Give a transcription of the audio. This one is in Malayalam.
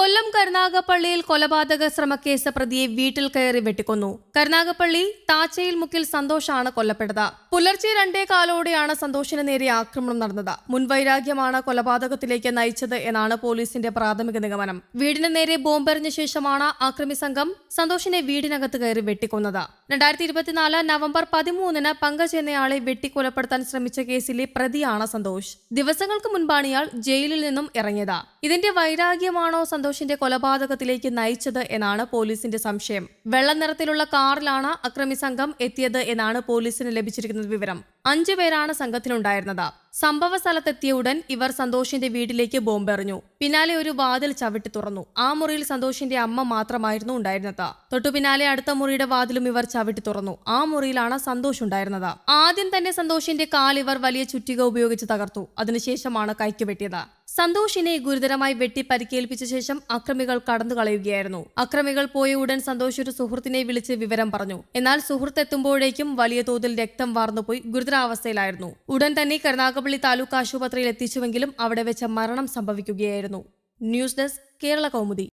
കൊല്ലം കരുനാഗപ്പള്ളിയിൽ കൊലപാതക ശ്രമക്കേസ് പ്രതിയെ വീട്ടിൽ കയറി വെട്ടിക്കൊന്നു. കരുനാഗപ്പള്ളി താച്ചയിൽ മുക്കിൽ സന്തോഷാണ് കൊല്ലപ്പെട്ടത്. പുലർച്ചെ രണ്ടേ കാലോടെയാണ് സന്തോഷിന് നേരെ ആക്രമണം നടന്നത്. മുൻവൈരാഗ്യമാണ് കൊലപാതകത്തിലേക്ക് നയിച്ചത് എന്നാണ് പോലീസിന്റെ പ്രാഥമിക നിഗമനം. വീടിന് നേരെ ബോംബെറിഞ്ഞ ശേഷമാണ് ആക്രമി സംഘം സന്തോഷിനെ വീടിനകത്ത് കയറി വെട്ടിക്കൊന്നത്. രണ്ടായിരത്തി ഇരുപത്തിനാല് നവംബർ പതിമൂന്നിന് പങ്കജ് എന്നയാളെ വെട്ടിക്കൊലപ്പെടുത്താൻ ശ്രമിച്ച കേസിലെ പ്രതിയാണ് സന്തോഷ്. ദിവസങ്ങൾക്ക് മുൻപാണ് ഇയാൾ ജയിലിൽ നിന്നും ഇറങ്ങിയത്. ഇതിന്റെ വൈരാഗ്യമാണോ സന്തോഷിന്റെ കൊലപാതകത്തിലേക്ക് നയിച്ചത് എന്നാണ് പോലീസിന്റെ സംശയം. വെള്ളനിറത്തിലുള്ള കാറിലാണ് അക്രമി സംഘം എത്തിയത് എന്നാണ് പോലീസിന് ലഭിച്ചിരിക്കുന്ന വിവരം. അഞ്ചു പേരാണ് സംഘത്തിലുണ്ടായിരുന്നത്. സംഭവ സ്ഥലത്തെത്തിയ ഉടൻ ഇവർ സന്തോഷിന്റെ വീട്ടിലേക്ക് ബോംബെറിഞ്ഞു. പിന്നാലെ ഒരു വാതിൽ ചവിട്ടി തുറന്നു. ആ മുറിയിൽ സന്തോഷിന്റെ അമ്മ മാത്രമായിരുന്നു ഉണ്ടായിരുന്നത്. തൊട്ടു പിന്നാലെ അടുത്ത മുറിയുടെ വാതിലും ഇവർ ചവിട്ടി തുറന്നു. ആ മുറിയിലാണ് സന്തോഷ് ഉണ്ടായിരുന്നത്. ആദ്യം തന്നെ സന്തോഷിന്റെ കാൽ ഇവർ വലിയ ചുറ്റിക ഉപയോഗിച്ച് തകർത്തു. അതിനുശേഷമാണ് കൈക്ക് വെട്ടിയത്. സന്തോഷിനെ ഗുരുതരമായി വെട്ടി പരിക്കേൽപ്പിച്ച ശേഷം അക്രമികൾ കടന്നു കളയുകയായിരുന്നു. അക്രമികൾ പോയ ഉടൻ സന്തോഷ് ഒരു സുഹൃത്തിനെ വിളിച്ച് വിവരം പറഞ്ഞു. എന്നാൽ സുഹൃത്ത് എത്തുമ്പോഴേക്കും വലിയ തോതിൽ രക്തം വാർന്നുപോയി. ഗുരുതരാവസ്ഥയിലായിരുന്നു ഉടൻ തന്നെ കരുനാഗപ്പള്ളി താലൂക്ക് ആശുപത്രിയിൽ എത്തിച്ചുവെങ്കിലും അവിടെ വെച്ച് മരണം സംഭവിക്കുകയായിരുന്നു. News desk Kerala Kaumudi.